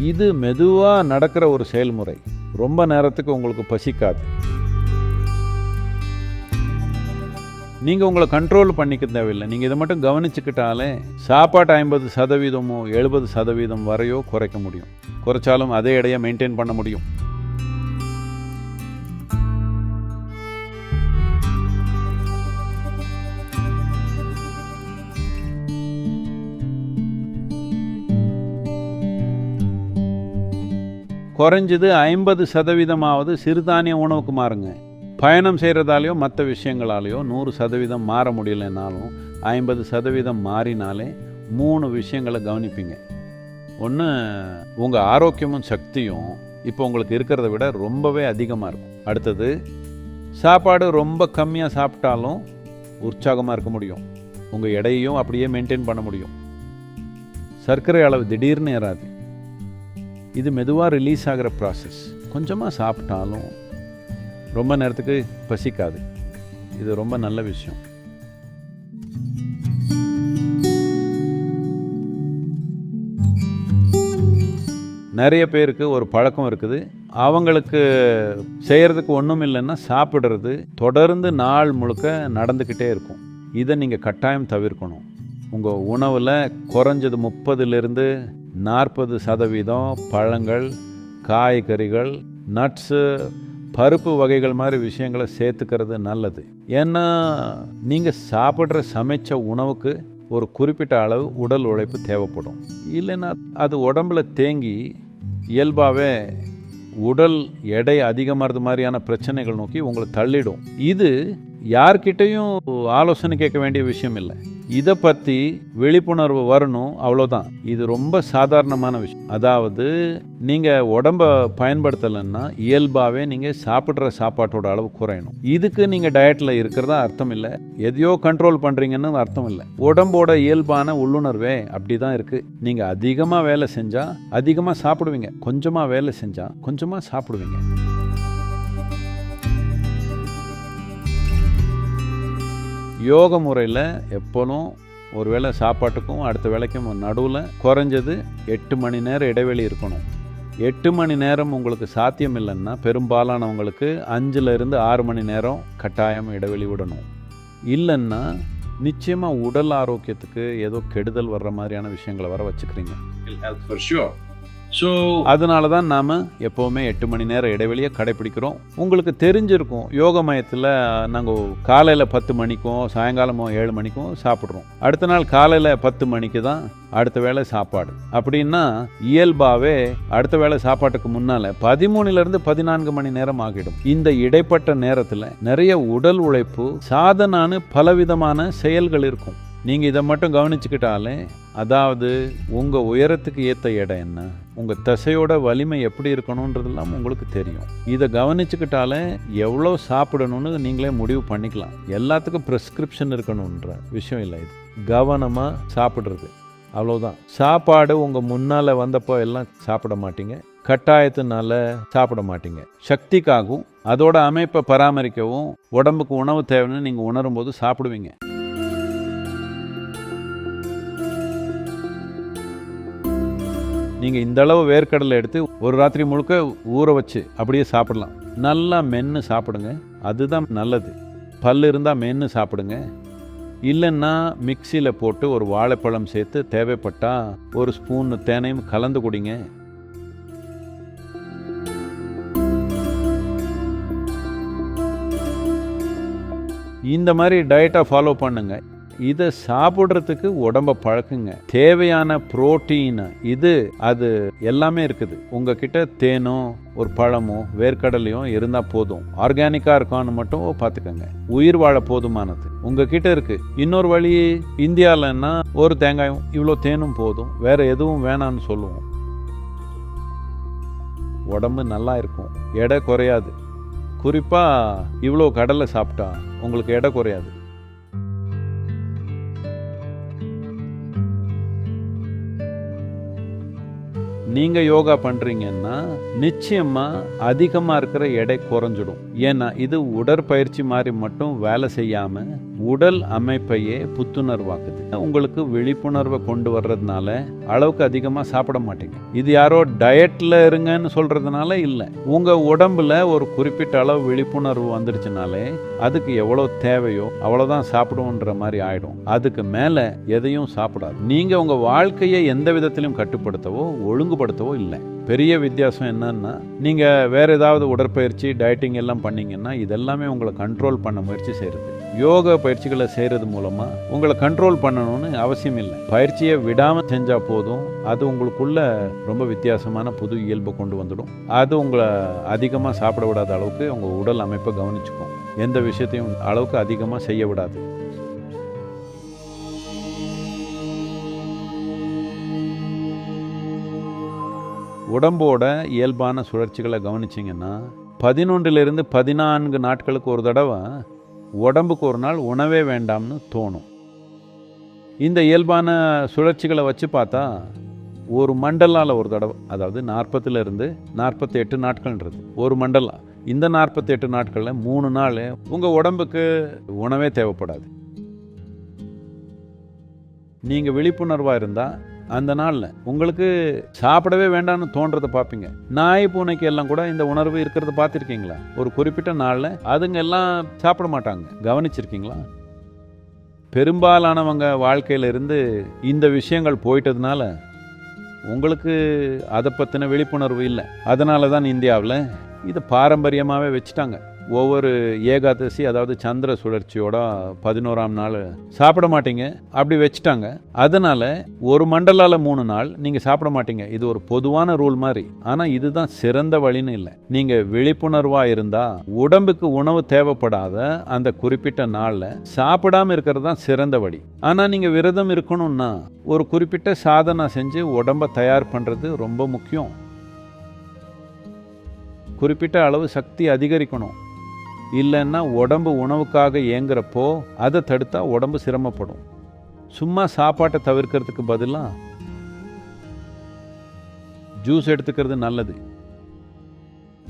இது மெதுவாக நடக்கிற ஒரு செயல்முறை. ரொம்ப நேரத்துக்கு உங்களுக்கு பசிக்காது. நீங்கள் உங்களை கண்ட்ரோல் பண்ணிக்க தேவையில்லை. நீங்கள் இதை மட்டும் கவனிச்சுக்கிட்டாலே சாப்பாட்டு ஐம்பது சதவீதமோ எழுபது சதவீதம் வரையோ குறைக்க முடியும். குறைச்சாலும் அதே இடையை மெயின்டைன் பண்ண முடியும். குறைஞ்சது ஐம்பது சதவீதமாவது சிறுதானிய உணவுக்கு மாறுங்க. பயணம் செய்கிறதாலேயோ மற்ற விஷயங்களாலேயோ நூறு சதவீதம் மாற முடியலைனாலும் ஐம்பது சதவீதம் மாறினாலே மூணு விஷயங்களை கவனிப்பீங்க. ஒன்று உங்கள் ஆரோக்கியமும் சக்தியும் இப்போ உங்களுக்கு இருக்கிறத விட ரொம்பவே அதிகமாக இருக்கும். அடுத்தது சாப்பாடு ரொம்ப கம்மியாக சாப்பிட்டாலும் உற்சாகமாக இருக்க முடியும். உங்கள் எடையையும் அப்படியே மெயின்டைன் பண்ண முடியும். சர்க்கரை அளவு திடீர்னு ஏறாது. இது மெதுவாக ரிலீஸ் ஆகிற ப்ராசஸ் கொஞ்சமாக சாப்பிட்டாலும் ரொம்ப நேரத்துக்கு பசிக்காது. இது ரொம்ப நல்ல விஷயம். நிறைய பேருக்கு ஒரு பழக்கம் இருக்குது. அவங்களுக்கு செய்கிறதுக்கு ஒன்றும் இல்லைன்னா சாப்பிட்றது தொடர்ந்து நாள் முழுக்க நடந்துக்கிட்டே இருக்கும். இதை நீங்கள் கட்டாயம் தவிர்க்கணும். உங்கள் உணவில் குறைஞ்சது முப்பதுலேருந்து நாற்பது சதவீதம் பழங்கள் காய்கறிகள் நட்ஸு பருப்பு வகைகள் மாதிரி விஷயங்களை சேர்த்துக்கிறது நல்லது. ஏன்னா நீங்கள் சாப்பிட்ற சமைச்ச உணவுக்கு ஒரு குறிப்பிட்ட அளவு உடல் உழைப்பு தேவைப்படும். இல்லைன்னா அது உடம்புல தேங்கி இயல்பாகவே உடல் எடை அதிகமாகிறது மாதிரியான பிரச்சனைகள் நோக்கி உங்களை தள்ளிடும். இது யார்கிட்டையும் ஆலோசனை கேட்க வேண்டிய விஷயம் இல்லை. இதை பற்றி விழிப்புணர்வு வரணும் அவ்வளோதான் இது ரொம்ப சாதாரணமான விஷயம். அதாவது நீங்கள் உடம்ப பயன்படுத்தலைன்னா இயல்பாகவே நீங்கள் சாப்பிட்ற சாப்பாட்டோட அளவு குறையணும். இதுக்கு நீங்கள் டயட்டில் இருக்கிறதா அர்த்தம் இல்லை. எதையோ கண்ட்ரோல் பண்ணுறீங்கன்னு அர்த்தம் இல்லை. உடம்போட இயல்பான உள்ளுணர்வே அப்படி தான் இருக்குது நீங்கள் அதிகமாக வேலை செஞ்சால் அதிகமாக சாப்பிடுவீங்க. கொஞ்சமாக வேலை செஞ்சால் கொஞ்சமாக சாப்பிடுவீங்க. யோக முறையில் எப்போதும் ஒரு வேளை சாப்பாட்டுக்கும் அடுத்த வேலைக்கும் நடுவில் குறைஞ்சது எட்டு மணி நேரம் இடைவெளி இருக்கணும். எட்டு மணி நேரம் உங்களுக்கு சாத்தியம் இல்லைன்னா பெரும்பாலானவங்களுக்கு அஞ்சுலேருந்து ஆறு மணி நேரம் கட்டாயம் இடைவெளி விடணும். இல்லைன்னா நிச்சயமாக உடல் ஆரோக்கியத்துக்கு ஏதோ கெடுதல் வர்ற மாதிரியான விஷயங்களை வர வச்சுக்கிறீங்க. ஸோ அதனால தான் நாம் எப்போவுமே எட்டு மணி நேரம் இடைவெளியை கடைப்பிடிக்கிறோம் உங்களுக்கு தெரிஞ்சிருக்கும் யோக மையத்தில் நாங்கள் காலையில் பத்து மணிக்கும் சாயங்காலமோ ஏழு மணிக்கும் சாப்பிட்றோம். அடுத்த நாள் காலையில் பத்து மணிக்கு தான் அடுத்த வேளை சாப்பாடு. அப்படின்னா இயல்பாகவே அடுத்த வேளை சாப்பாட்டுக்கு முன்னால் பதிமூணுலேருந்து பதினான்கு மணி நேரம் ஆகிடும். இந்த இடைப்பட்ட நேரத்தில் நிறைய உடல் உழைப்பு சாதனான பலவிதமான செயல்கள் இருக்கும். நீங்கள் இதை மட்டும் கவனிச்சுக்கிட்டாலே அதாவது உங்கள் உயரத்துக்கு ஏற்ற இடம் என்ன? உங்கள் தசையோட வலிமை எப்படி இருக்கணுன்றதெல்லாம் உங்களுக்கு தெரியும். இதை கவனிச்சுக்கிட்டாலே எவ்வளோ சாப்பிடணும்னு நீங்களே முடிவு பண்ணிக்கலாம். எல்லாத்துக்கும் ப்ரெஸ்கிரிப்ஷன் இருக்கணுன்ற விஷயம் இல்லை இது. கவனமாக சாப்பிட்றது. அவ்வளோதான் சாப்பாடு உங்கள் முன்னால் வந்தப்போ எல்லாம் சாப்பிட மாட்டீங்க. கட்டாயத்தினால சாப்பிட மாட்டீங்க. சக்திக்காகவும் அதோட அமைப்பை பராமரிக்கவும் உடம்புக்கு உணவு தேவைன்னு நீங்கள் உணரும் போது சாப்பிடுவீங்க. நீங்கள் இந்த அளவு வேர்க்கடலை எடுத்து ஒரு ராத்திரி முழுக்க ஊற வச்சு அப்படியே சாப்பிடலாம். நல்லா மென்று சாப்பிடுங்க. அதுதான் நல்லது. பல் இருந்தால் மென்று சாப்பிடுங்க. இல்லைன்னா மிக்சியில் போட்டு ஒரு வாழைப்பழம் சேர்த்து தேவைப்பட்டால் ஒரு ஸ்பூன் தேனையும் கலந்து குடிங்க. இந்த மாதிரி டயட்டை ஃபாலோ பண்ணுங்கள் இதை சாப்பிட்றதுக்கு உடம்ப பழக்குங்க. தேவையான புரோட்டீன் இது அது எல்லாமே இருக்குது. உங்ககிட்ட தேனோ ஒரு பழமோ வேர்க்கடலையும் இருந்தால் போதும். ஆர்கானிக்காக இருக்கான்னு மட்டும் பார்த்துக்கோங்க. உயிர் வாழ போதுமானது. உங்ககிட்ட இருக்கு. இன்னொரு வழி இந்தியாவிலன்னா ஒரு தேங்காயும் இவ்வளோ தேனும் போதும். வேற எதுவும் வேணான்னு சொல்லுவோம். உடம்பு நல்லா இருக்கும். எடை குறையாது. குறிப்பாக இவ்வளோ கடலை சாப்பிட்டா உங்களுக்கு எடை குறையாது. நீங்கள் யோகா பண்ணுறீங்கன்னா நிச்சயமாக அதிகமாக இருக்கிற எடை குறைஞ்சிடும். ஏன்னா இது உடற்பயிற்சி மாதிரி மட்டும் வேலை செய்யாமல் உடல் அமைப்பையே புத்துணர்வாக்குது. உங்களுக்கு விழிப்புணர்வை கொண்டு வர்றதுனால அளவுக்கு அதிகமாக சாப்பிட மாட்டீங்க. இது யாரோ டயட்டில் இருங்கன்னு சொல்கிறதுனால இல்லை. உங்கள் உடம்புல ஒரு குறிப்பிட்ட அளவு விழிப்புணர்வு வந்துருச்சுனாலே அதுக்கு எவ்வளோ தேவையோ அவ்வளோதான் சாப்பிடுவோன்ற மாதிரி ஆயிடும். அதுக்கு மேலே எதையும் சாப்பிடாது. நீங்கள் உங்கள் வாழ்க்கையை எந்த விதத்திலும் கட்டுப்படுத்தவோ ஒழுங்குபடுத்தவோ இல்லை. பெரிய வித்தியாசம் என்னன்னா நீங்கள் வேறு ஏதாவது உடற்பயிற்சி டயட்டிங் எல்லாம் பண்ணிங்கன்னா இதெல்லாமே உங்களை கண்ட்ரோல் பண்ண முயற்சி செய்கிறது யோக பயிற்சிகளை செய்கிறது மூலமாக உங்களை கண்ட்ரோல் பண்ணணும்னு அவசியம் இல்லை. பயிற்சியை விடாமல் செஞ்சால் போதும். அது உங்களுக்குள்ள ரொம்ப வித்தியாசமான புது இயல்பு கொண்டு வந்துடும். அது உங்களை அதிகமாக சாப்பிட விடாத அளவுக்கு உங்கள் உடல் அமைப்பை கவனிச்சுக்கும். எந்த விஷயத்தையும் அளவுக்கு அதிகமாக செய்ய விடாது. உடம்போட இயல்பான சுழற்சிகளை கவனிச்சிங்கன்னா பதினொன்றிலிருந்து பதினான்கு நாட்களுக்கு ஒரு தடவை உடம்புக்கு ஒரு நாள் உணவே வேண்டாம்னு தோணும். இந்த இயல்பான சுழற்சிகளை வச்சு பார்த்தா ஒரு மண்டலால் ஒரு தடவை அதாவது நாற்பத்திலிருந்து நாற்பத்தி எட்டு நாட்கள்ன்றது. ஒரு மண்டலா இந்த நாற்பத்தி எட்டு நாட்களில் மூணு நாள் உங்கள் உடம்புக்கு உணவே தேவைப்படாது. நீங்கள் விழிப்புணர்வாக இருந்தால் அந்த நாளில் உங்களுக்கு சாப்பிடவே வேண்டாம்னு தோன்றதை பார்ப்பீங்க நாய் பூனைக்கு எல்லாம் கூட இந்த உணர்வு இருக்கிறத பார்த்துருக்கீங்களா? ஒரு குறிப்பிட்ட நாளில் அதுங்க எல்லாம் சாப்பிட மாட்டாங்க. கவனிச்சிருக்கீங்களா? பெரும்பாலானவங்க வாழ்க்கையில இருந்து இந்த விஷயங்கள் போயிட்டதுனால உங்களுக்கு அதை பற்றின விழிப்புணர்வு இல்லை. அதனால தான் இந்தியாவில் இதை பாரம்பரியமாகவே வச்சுட்டாங்க. ஒவ்வொரு ஏகாதசி அதாவது சந்திர சுழற்சியோட பதினோராம் நாள் சாப்பிட மாட்டீங்க. அப்படி வச்சுட்டாங்க. அதனால ஒரு மண்டலால மூணு நாள் நீங்கள் சாப்பிட மாட்டீங்க. இது ஒரு பொதுவான ரூல் மாதிரி. ஆனால் இதுதான் சிறந்த வழின்னு இல்லை. நீங்கள் விழிப்புணர்வாக இருந்தால் உடம்புக்கு உணவு தேவைப்படாத அந்த குறிப்பிட்ட நாளில் சாப்பிடாம இருக்கிறது தான் சிறந்த வழி. ஆனால் நீங்கள் விரதம் இருக்கணும்னா ஒரு குறிப்பிட்ட சாதனை செஞ்சு உடம்பை தயார் பண்ணுறது ரொம்ப முக்கியம். குறிப்பிட்ட அளவு சக்தி அதிகரிக்கணும். இல்லைன்னா உடம்பு உணவுக்காக ஏங்குறப்போ அதை தடுத்தா உடம்பு சிரமப்படும். சும்மா சாப்பாட்டை தவிர்க்கிறதுக்கு பதிலாக ஜூஸ் எடுத்துக்கிறது நல்லது.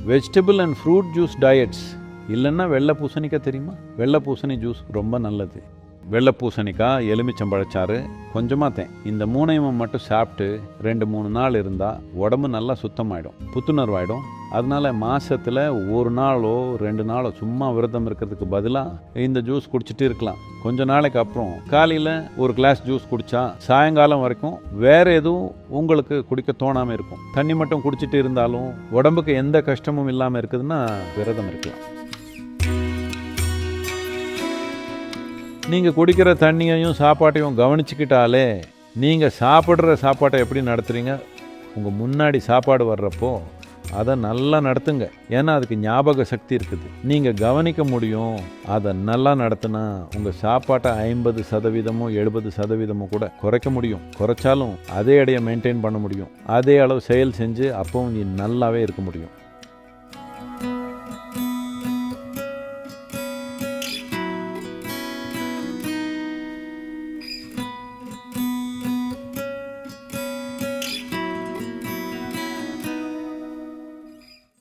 Vegetable and fruit juice diets இல்லைன்னா வெள்ளை பூசணிக்காய் தெரியுமா? வெள்ளை பூசணி ஜூஸ் ரொம்ப நல்லது. வெள்ளை பூசணிக்காய் எலுமிச்சம்பழச்சாறு கொஞ்சமாக தேன். இந்த மூணையும் மட்டும் சாப்பிட்டு ரெண்டு மூணு நாள் இருந்தால் உடம்பு நல்லா சுத்தமாயிடும். புத்துணர்வாயிடும். அதனால் மாதத்தில் ஒரு நாளோ ரெண்டு நாளோ சும்மா விரதம் இருக்கிறதுக்கு பதிலாக இந்த ஜூஸ் குடிச்சிட்டு இருக்கலாம். கொஞ்ச நாளைக்கு அப்புறம் காலையில் ஒரு கிளாஸ் ஜூஸ் குடித்தா சாயங்காலம் வரைக்கும் வேறு எதுவும் உங்களுக்கு குடிக்க தோணாமல் இருக்கும். தண்ணி மட்டும் குடிச்சிட்டு இருந்தாலும் உடம்புக்கு எந்த கஷ்டமும் இல்லாமல் இருக்குதுன்னா விரதம் இருக்கலாம். நீங்கள் குடிக்கிற தண்ணியையும் சாப்பாட்டையும் கவனிச்சுக்கிட்டாலே நீங்கள் சாப்பிட்ற சாப்பாட்டை எப்படி நடத்துகிறீங்க உங்கள் முன்னாடி சாப்பாடு வர்றப்போ அதை நல்லா நடத்துங்க. ஏன்னா அதுக்கு ஞாபக சக்தி இருக்குது. நீங்கள் கவனிக்க முடியும் அதை நல்லா நடத்தினா உங்கள் சாப்பாட்டை ஐம்பது சதவீதமோ எழுபது சதவீதமோ கூட குறைக்க முடியும். குறைச்சாலும் அதே இடையை மெயின்டைன் பண்ண முடியும். அதே அளவு செயல் செஞ்சு அப்பவும் நீ நல்லாவே இருக்க முடியும்.